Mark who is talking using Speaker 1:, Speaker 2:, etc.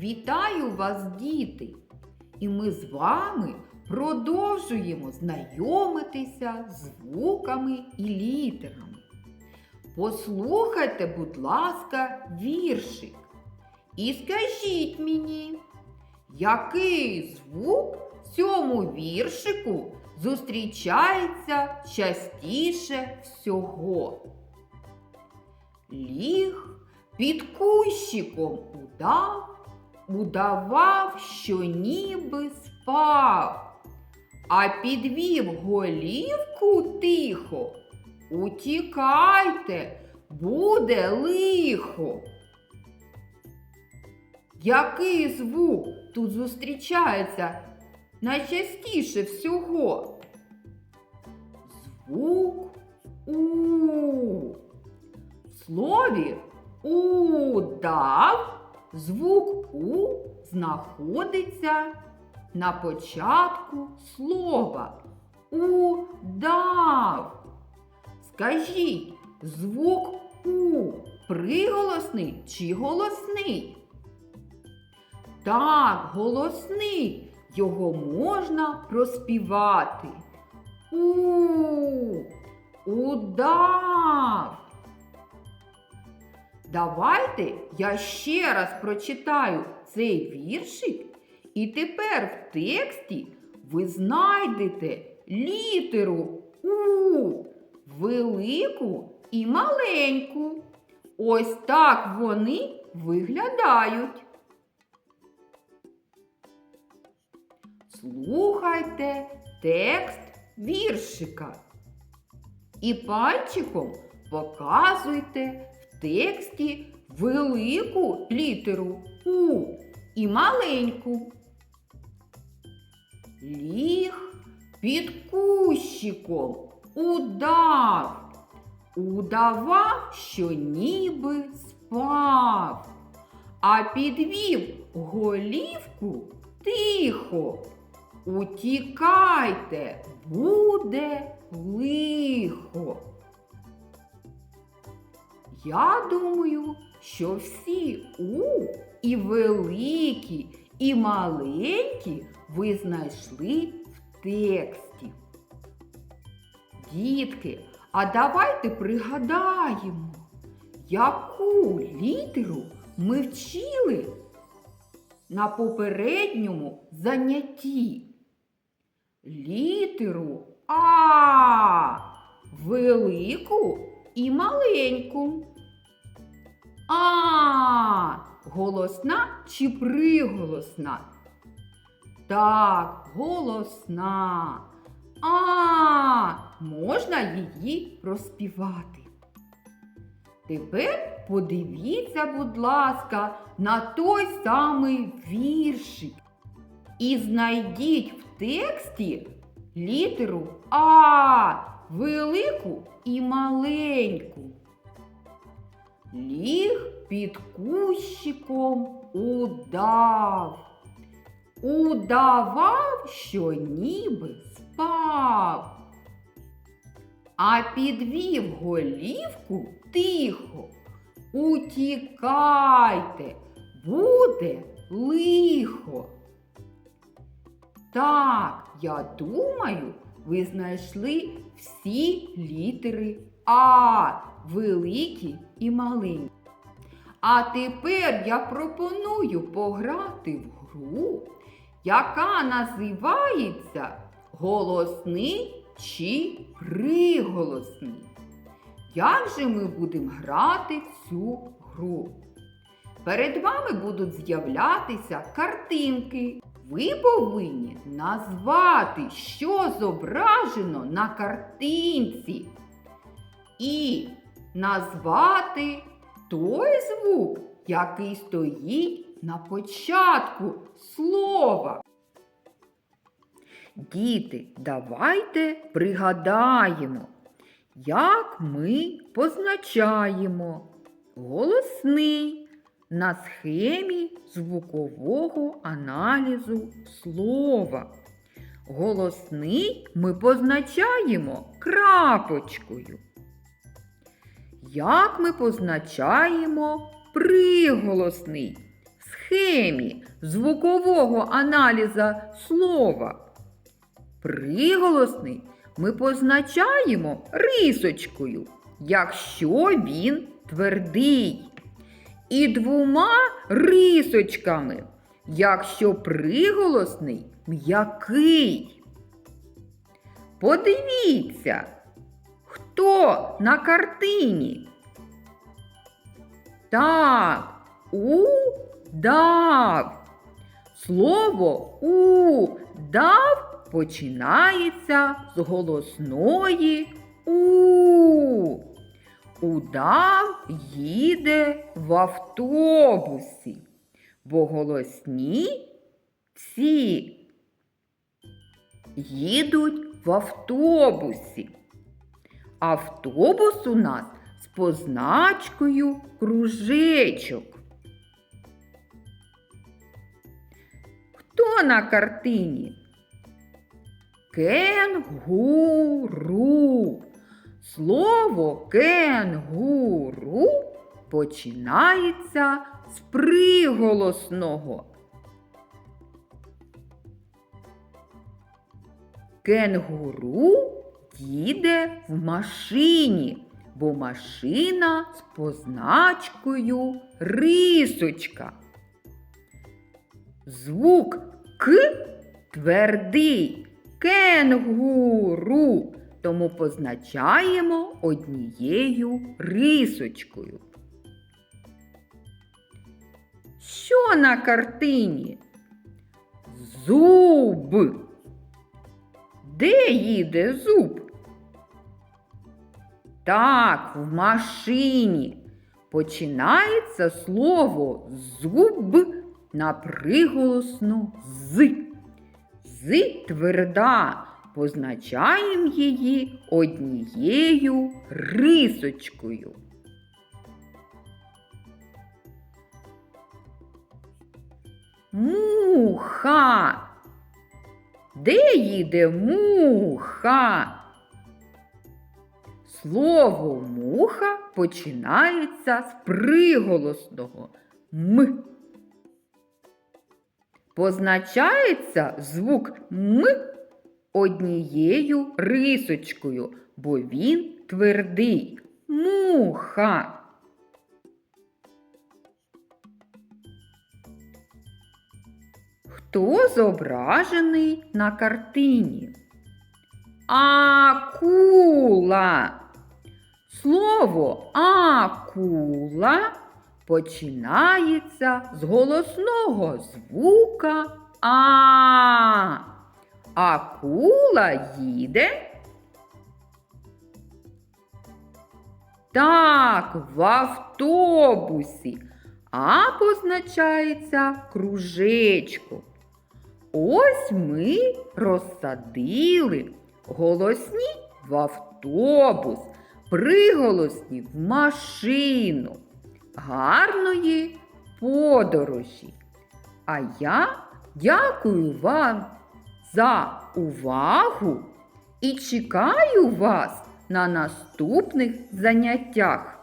Speaker 1: Вітаю вас, діти! І ми з вами продовжуємо знайомитися з звуками і літерами. Послухайте, будь ласка, віршик. І скажіть мені, який звук в цьому віршику зустрічається частіше всього? Ліг під кущиком удав, удавав, що ніби спав, а підвів голівку тихо. Утікайте, буде лихо. Який звук тут зустрічається найчастіше всього? Звук У. В слові удав звук У знаходиться на початку слова. Удав. Скажіть, звук У приголосний чи голосний? Так, голосний. Його можна проспівати. У. Удав. Давайте я ще раз прочитаю цей віршик, і тепер в тексті ви знайдете літеру У, велику і маленьку. Ось так вони виглядають. Слухайте текст віршика. І пальчиком показуйте тексті велику літеру У і маленьку. Ліг під кущиком удав, удавав, що ніби спав, а підвів голівку тихо. Утікайте, буде лихо. Я думаю, що всі У і великі, і маленькі ви знайшли в тексті. Дітки, а давайте пригадаємо, яку літеру ми вчили на попередньому занятті. Літеру А велику і маленьку. А голосна чи приголосна? Так, голосна. А можна її розпівати. Тепер подивіться, будь ласка, на той самий віршик. І знайдіть в тексті літеру А велику і маленьку. Ліг під кущиком удав. Удавав, що ніби спав. А підвів голівку тихо. Утікайте, буде лихо. Так, я думаю, ви знайшли всі літери А, великі і маленькі. А тепер я пропоную пограти в гру, яка називається голосний чи приголосний. Як же ми будемо грати в цю гру? Перед вами будуть з'являтися картинки. Ви повинні назвати, що зображено на картинці. І назвати той звук, який стоїть на початку слова. Діти, давайте пригадаємо, як ми позначаємо голосний на схемі звукового аналізу слова. Голосний ми позначаємо крапочкою. Як ми позначаємо приголосний в схемі звукового аналіза слова. Приголосний ми позначаємо рисочкою, якщо він твердий, і двома рисочками, якщо приголосний м'який. Подивіться, хто на картині? Так, удав. Слово удав починається з голосної у. Удав їде в автобусі, бо голосні всі їдуть в автобусі. Автобус у нас з позначкою кружечок. Хто на картині? Кенгуру. Слово кенгуру починається з приголосного. Кенгуру їде в машині, бо машина з позначкою рисочка. Звук К твердий кенгуру, тому позначаємо однією рисочкою. Що на картині? Зуб. Де їде зуб? Так, в машині. Починається слово зуб на приголосну з. З тверда. Позначаємо її однією рисочкою. Муха. Де їде муха? Слово муха починається з приголосного м. Позначається звук м однією рисочкою, бо він твердий. Муха. Хто зображений на картині? Акула. Слово акула починається з голосного звука А. Акула їде. Так, в автобусі. А позначається кружечком. Ось ми розсадили голосні в автобус, приголосні в машину. Гарної подорожі. А я дякую вам за увагу і чекаю вас на наступних заняттях.